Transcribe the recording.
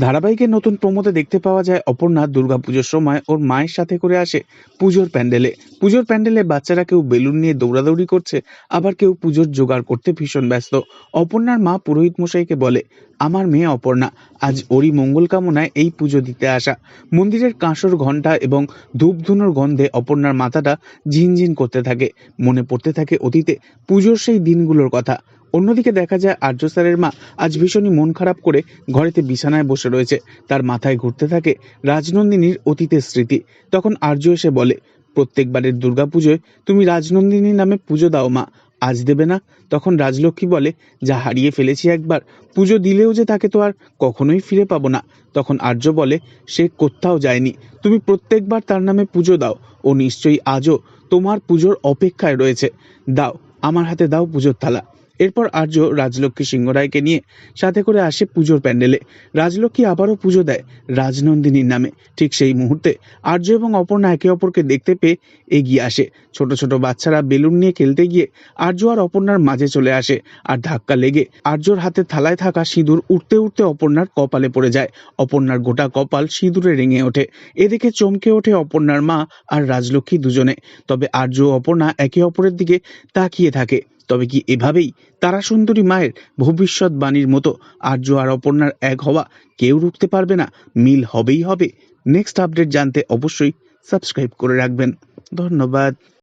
ধারাবাহিকের নতুন প্রমোতে দেখতে পাওয়া যায় অপর্ণা দুর্গাপুজোর সময় ওর মায়ের সাথে করে আসে পুজোর প্যান্ডেলে। পুজোর প্যান্ডেলে বাচ্চারা কেউ বেলুন নিয়ে দৌড়াদৌড়ি করছে, আবার কেউ পুজোর জোগাড় করতে ভীষণ ব্যস্ত। অপর্ণার মা পুরোহিত মশাইকে বলে, আমার মেয়ে অপর্ণা, আজ ওরই মঙ্গল কামনায় এই পুজো দিতে আসা। মন্দিরের কাঁসর ঘণ্টা এবং ধূপধুনোর গন্ধে অপর্ণার মাথাটা ঝিনঝিন করতে থাকে, মনে পড়তে থাকে অতীতে পুজোর সেই দিনগুলোর কথা। অন্যদিকে দেখা যায় আর্য স্যারের মা আজ ভীষণই মন খারাপ করে ঘরেতে বিছানায় বসে রয়েছে। তার মাথায় ঘুরতে থাকে রাজনন্দিনীর অতীতের স্মৃতি। তখন আর্য এসে বলে, প্রত্যেকবারের দুর্গাপুজোয় তুমি রাজনন্দিনী নামে পুজো দাও মা, আজ দেবে না। তখন রাজলক্ষ্মী বলে, যা হারিয়ে ফেলেছি একবার, পুজো দিলেও যে তাকে তো আর কখনোই ফিরে পাবো না। তখন আর্য বলে, সে কোথাও যায়নি, তুমি প্রত্যেকবার তার নামে পুজো দাও, ও নিশ্চয়ই আজও তোমার পুজোর অপেক্ষায় রয়েছে। দাও, আমার হাতে দাও পুজোর থালা। এরপর আর্য রাজলক্ষ্মী সিংহরায়কে নিয়ে সাথে করে আসে পুজোর প্যান্ডেলে। রাজলক্ষ্মী আবারও পুজো দেয় রাজনন্দিনীর নামে। ঠিক সেই মুহূর্তে আর্য এবং অপর্ণা একে অপরকে দেখতে পেয়ে এগিয়ে আসে। ছোট ছোট বাচ্চারা বেলুন নিয়ে খেলতে গিয়ে আর্য আর অপর্ণার মাঝে চলে আসে আর ধাক্কা লেগে আর্যর হাতে থালায় থাকা সিঁদুর উঠতে উঠতে অপর্ণার কপালে পড়ে যায়। অপর্ণার গোটা কপাল সিঁদুরে রেঙে ওঠে। এদিকে চমকে ওঠে অপর্ণার মা আর রাজলক্ষ্মী দুজনে। তবে আর্য অপর্ণা একে অপরের দিকে তাকিয়ে থাকে। তবে কি এভাবেই তারা সুন্দরী মায়ের ভবিষ্যৎবাণীর মতো আর্য আর অপর্ণার এক হওয়া কেউ রুখতে পারবে না? মিল হবেই হবে। নেক্সট আপডেট জানতে অবশ্যই সাবস্ক্রাইব করে রাখবেন। ধন্যবাদ।